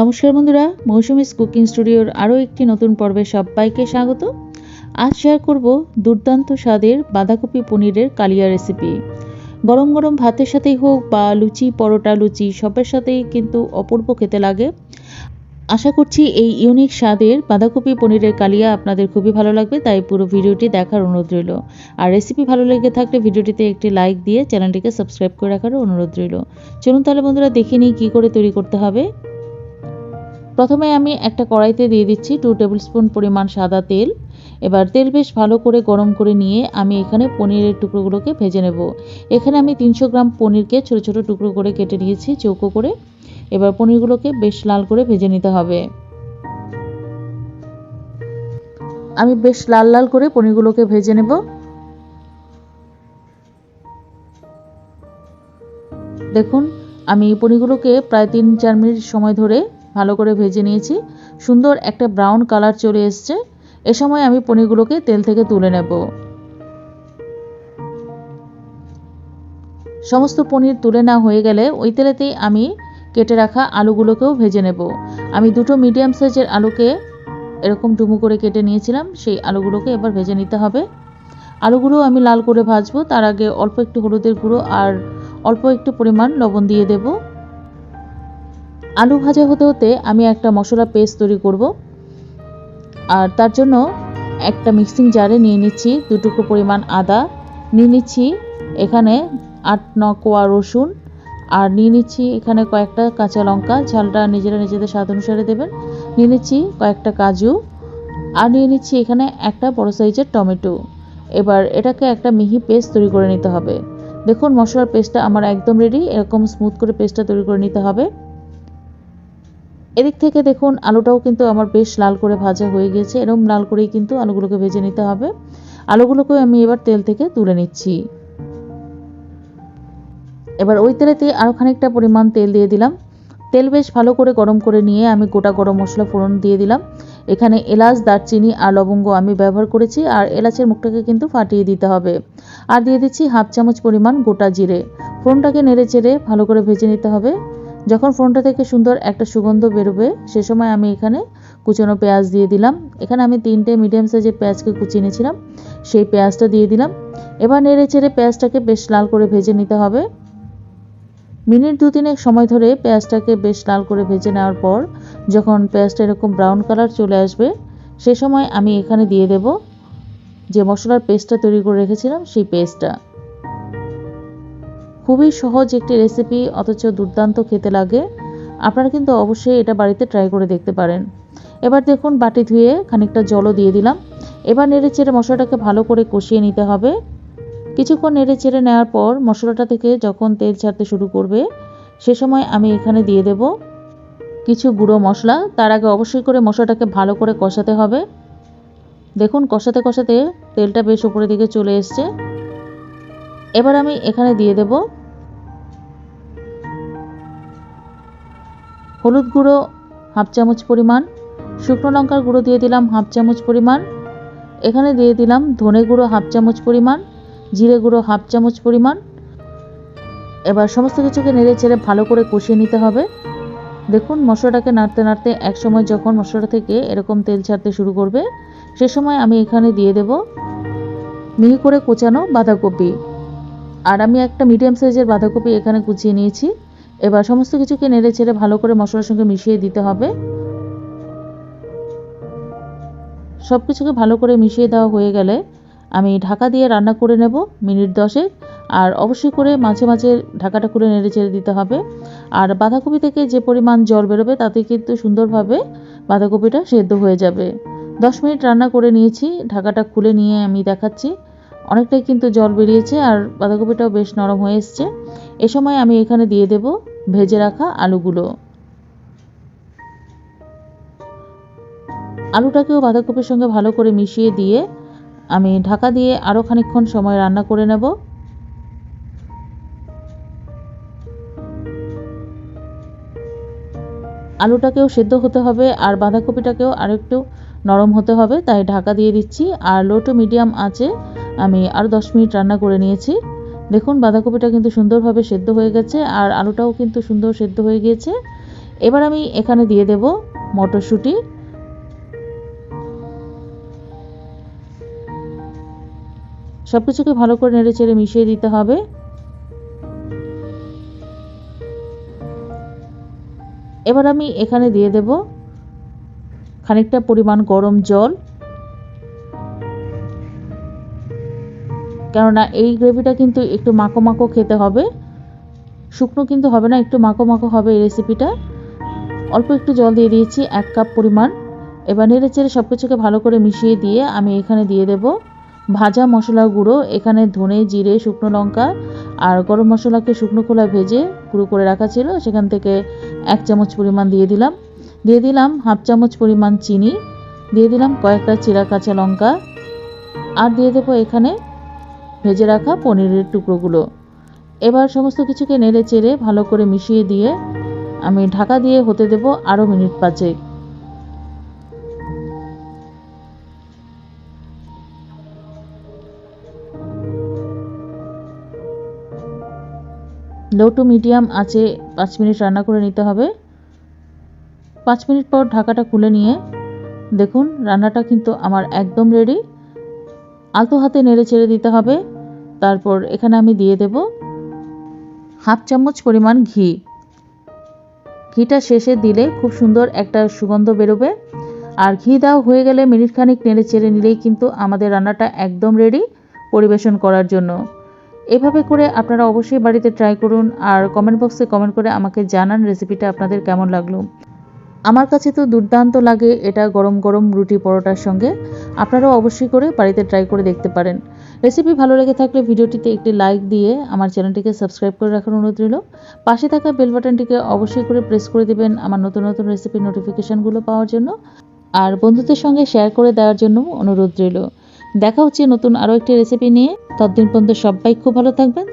নমস্কার বন্ধুরা মৌসুমিস কুকিং স্টুডিওর আরও একটি নতুন পর্বে সবাইকে স্বাগত। আজ শেয়ার করব দুর্দান্ত স্বাদের বাঁধাকপি পনিরের কালিয়া রেসিপি গরম গরম ভাতের সাথেই হোক বা লুচি, পরোটা, লুচি, সবের সাথেই কিন্তু অপূর্ব খেতে লাগে। আশা করছি এই ইউনিক স্বাদের বাঁধাকপি পনিরের কালিয়া আপনাদের খুবই ভালো লাগবে, তাই পুরো ভিডিওটি দেখার অনুরোধ রইল। আর রেসিপি ভালো লেগে থাকলে ভিডিওটিতে একটি লাইক দিয়ে চ্যানেলটিকে সাবস্ক্রাইব করে রাখারও অনুরোধ রইল। চলুন তাহলে বন্ধুরা দেখে নিই কী করে তৈরি করতে হবে। প্রথমে আমি একটা কড়াইতে দিয়ে দিচ্ছি টু টেবিল স্পুন পরিমাণ সাদা তেল। এবার তেল বেশ ভালো করে গরম করে নিয়ে আমি এখানে পনিরের টুকরোগুলোকে ভেজে নেব। এখানে আমি তিনশো গ্রাম পনিরকে ছোট ছোট টুকরো করে কেটে নিয়েছি চৌকো করে। এবার পনিরগুলোকে বেশ লাল করে ভেজে নিতে হবে। আমি বেশ লাল লাল করে পনিরগুলোকে ভেজে নেব। দেখুন, আমি পনিরগুলোকে প্রায় তিন চার মিনিট সময় ধরে ভালো করে ভেজে নিয়েছি। সুন্দর একটা ব্রাউন কালার চলে এসছে। এ সময় আমি পনিরগুলোকে তেল থেকে তুলে নেব। সমস্ত পনির তুলে না হয়ে গেলে ওই তেলেতেই আমি কেটে রাখা আলুগুলোকেও ভেজে নেব। আমি দুটো মিডিয়াম সাইজের আলুকে এরকম ডুমু করে কেটে নিয়েছিলাম, সেই আলুগুলোকে এবার ভেজে নিতে হবে। আলুগুলো আমি লাল করে ভাজবো, তার আগে অল্প একটু হলুদের গুঁড়ো আর অল্প একটু পরিমাণ লবণ দিয়ে দেব। আলু ভাজা হতে হতে আমি একটা মশলা পেস্ট তৈরি করব। আর তার জন্য একটা মিক্সিং জারে নিয়ে নিচ্ছি দুটুকু পরিমাণ আদা। নিয়ে নিচ্ছি এখানে আট ন কোয়া রসুন। আর নিয়ে নিচ্ছি এখানে কয়েকটা কাঁচা লঙ্কা। ঝালটা নিজেরা নিজেদের স্বাদ অনুসারে দেবেন। নিয়ে নিচ্ছি কয়েকটা কাজু। আর নিয়ে নিচ্ছি এখানে একটা বড় সাইজের টমেটো। এবার এটাকে একটা মিহি পেস্ট তৈরি করে নিতে হবে। দেখুন মশলার পেস্টটা আমার একদম রেডি এরকম স্মুথ করে পেস্টটা তৈরি করে নিতে হবে। এদিক থেকে দেখুন, আলুটাও কিন্তু আমার বেশ লাল করে ভাজা হয়ে গেছে। এরকম লাল করেই কিন্তু আলুগুলোকে ভেজে নিতে হবে। আলুগুলোকে আমি এবার তেল থেকে তুলে নিচ্ছি। এবার ওই তেলেতে আরও খানিকটা পরিমাণ তেল দিয়ে দিলাম। তেল বেশ ভালো করে গরম করে নিয়ে আমি গোটা গরম মশলা ফোড়ন দিয়ে দিলাম। এখানে এলাচ, দারচিনি আর লবঙ্গ আমি ব্যবহার করেছি আর এলাচের মুখটাকে কিন্তু ফাটিয়ে দিতে হবে। আর দিয়ে দিচ্ছি হাফ চামচ পরিমাণ গোটা জিরে। ফোড়নটাকে নেড়ে চেড়ে ভালো করে ভেজে নিতে হবে। যখন ফোনটা থেকে সুন্দর একটা সুগন্ধ বেরোবে, সে সময় আমি এখানে কুচানো পেঁয়াজ দিয়ে দিলাম। এখানে আমি তিনটে মিডিয়াম সাইজের পেঁয়াজকে কুচিয়ে নিয়েছিলাম। সেই পেঁয়াজটা দিয়ে দিলাম। এবার নেড়ে চেড়ে পেঁয়াজটাকে বেশ লাল করে ভেজে নিতে হবে। মিনিট দু তিনেক সময় ধরে পেঁয়াজটাকে বেশ লাল করে ভেজে নেওয়ার পর যখন পেঁয়াজটা এরকম ব্রাউন কালার চলে আসবে, সে সময় আমি এখানে দিয়ে দেব যে মশলার পেস্টটা তৈরি করে রেখেছিলাম, সেই পেস্টটা খুবই সহজ একটি রেসিপি অথচ দুর্দান্ত খেতে লাগে। আপনারা কিন্তু অবশ্যই এটা বাড়িতে ট্রাই করে দেখতে পারেন। এবার দেখুন বাটি ধুয়ে খানিকটা জলও দিয়ে দিলাম। এবার নেড়ে চেড়ে মশলাটাকে ভালো করে কষিয়ে নিতে হবে। কিছুক্ষণ নেড়ে চেড়ে নেওয়ার পর মশলাটা থেকে যখন তেল ছাড়তে শুরু করবে, সে সময় আমি এখানে দিয়ে দেব কিছু গুঁড়ো মশলা। তার আগে অবশ্যই করে মশলাটাকে ভালো করে কষাতে হবে। দেখুন কষাতে কষাতে তেলটা বেশ উপরের দিকে চলে এসছে। এবার আমি এখানে দিয়ে দেব হলুদ গুঁড়ো, হাফ চামচ পরিমাণ। শুকনো লঙ্কার গুঁড়ো দিয়ে দিলাম হাফ চামচ পরিমাণ। এখানে দিয়ে দিলাম ধনে গুঁড়ো, হাফ চামচ পরিমাণ। জিরে গুঁড়ো, হাফ চামচ পরিমাণ। এবার সমস্ত কিছুকে নেড়ে ছেড়ে ভালো করে কষিয়ে নিতে হবে। দেখুন, মশলাটাকে নাড়তে নাড়তে এক সময় যখন মশলাটা থেকে এরকম তেল ছাড়তে শুরু করবে, সে সময় আমি এখানে দিয়ে দেব। মিহি করে কোচানো বাঁধাকপি। আর আমি একটা মিডিয়াম সাইজের বাঁধাকপি এখানে কুচিয়ে নিয়েছি। এবার সমস্ত কিছুকে নেড়ে চেড়ে ভালো করে মশলার সঙ্গে মিশিয়ে দিতে হবে। সব কিছুকে ভালো করে মিশিয়ে দেওয়া হয়ে গেলে আমি ঢাকা দিয়ে রান্না করে নেব মিনিট দশেক। আর অবশ্যই করে মাঝে মাঝে ঢাকাটা খুলে নেড়ে চেড়ে দিতে হবে। আর বাঁধাকপি থেকে যে পরিমাণ জল বেরোবে তাতে কিন্তু সুন্দরভাবে বাঁধাকপিটা সেদ্ধ হয়ে যাবে। দশ মিনিট রান্না করে নিয়েছি। ঢাকাটা খুলে নিয়ে আমি দেখাচ্ছি। অনেকটাই কিন্তু জল বেরিয়েছে আর বাঁধাকপিটাও বেশ নরম হয়ে এসছে। এ সময় আমি এখানে দিয়ে দেব ভেজে রাখা আলুগুলো। আলুটাকেও বাঁধাকপির সঙ্গে ভালো করে মিশিয়ে দিয়ে আমি ঢাকা দিয়ে আরও খানিকক্ষণ সময় রান্না করে নেব। আলুটাকেও সেদ্ধ হতে হবে আর বাঁধাকপিটাকেও আরেকটু নরম হতে হবে, তাই ঢাকা দিয়ে দিচ্ছি। আর লো টু মিডিয়াম আছে আমি আরও দশ মিনিট রান্না করে নিয়েছি। দেখুন, বাঁধাকপিটা কিন্তু সুন্দরভাবে সেদ্ধ হয়ে গেছে আর আলুটাও কিন্তু সুন্দর সেদ্ধ হয়ে গিয়েছে। এবার আমি এখানে দিয়ে দেব মটরশুঁটি। সব কিছুকে ভালো করে নেড়ে চেড়ে মিশিয়ে দিতে হবে। এবার আমি এখানে দিয়ে দেব খানিকটা পরিমাণ গরম জল। কেননা এই গ্রেভিটা কিন্তু একটু মাখো মাখো খেতে হবে। শুকনো কিন্তু হবে না, একটু মাখো মাখো হবে এই রেসিপিটা অল্প একটু জল দিয়ে দিয়েছি, এক কাপ পরিমাণ। এবার নেড়ে চেড়ে সব কিছুকে ভালো করে মিশিয়ে দিয়ে আমি এখানে দিয়ে দেব ভাজা মশলা গুঁড়ো। এখানে ধনে, জিরে, শুকনো লঙ্কা আর গরম মশলাকে শুকনো খোলা ভেজে গুঁড়ো করে রাখা ছিল। সেখান থেকে এক চামচ পরিমাণ দিয়ে দিলাম। দিয়ে দিলাম হাফ চামচ পরিমাণ চিনি। দিয়ে দিলাম কয়েকটা চিরা কাঁচা লঙ্কা। আর দিয়ে দেবো এখানে ভেজে রাখা পনিরের টুকরোগুলো। এবার সমস্ত কিছুকে নেড়ে চেড়ে ভালো করে মিশিয়ে দিয়ে আমি ঢাকা দিয়ে হতে দেব আরও মিনিট পাঁচেক। লো টু মিডিয়াম আছে পাঁচ মিনিট রান্না করে নিতে হবে। পাঁচ মিনিট পর ঢাকাটা খুলে নিয়ে দেখুন রান্নাটা কিন্তু আমার একদম রেডি আলতো হাতে নেড়ে চেড়ে দিতে হবে। তারপর এখানে আমি দিয়ে দেব হাফ চামচ পরিমাণ ঘি। ঘিটা শেষে দিলে খুব সুন্দর একটা সুগন্ধ বেরোবে। আর ঘি দেওয়া হয়ে গেলে মিনিট খানিক নেড়ে চেড়ে নিলেই কিন্তু আমাদের রান্নাটা একদম রেডি পরিবেশন করার জন্য। এভাবে করে আপনারা অবশ্যই বাড়িতে ট্রাই করুন আর কমেন্ট বক্সে কমেন্ট করে আমাকে জানান রেসিপিটা আপনাদের কেমন লাগল। আমার কাছে তো দুর্দান্ত লাগে এটা গরম গরম রুটি পরোটার সঙ্গে। আপনারাও অবশ্যই করে বাড়িতে ট্রাই করে দেখতে পারেন। রেসিপি ভালো লেগে থাকলে ভিডিওটিতে একটি লাইক দিয়ে আমার চ্যানেলটিকে সাবস্ক্রাইব করে রাখার অনুরোধ রইল। পাশে থাকা বেল বাটনটিকে অবশ্যই করে প্রেস করে দেবেন আমার নতুন নতুন রেসিপির নোটিফিকেশানগুলো পাওয়ার জন্য। আর বন্ধুদের সঙ্গে শেয়ার করে দেওয়ার জন্য অনুরোধ রইল। দেখা হচ্ছে নতুন আরও একটি রেসিপি নিয়ে। ততদিন পর্যন্ত সবাই খুব ভালো থাকবেন।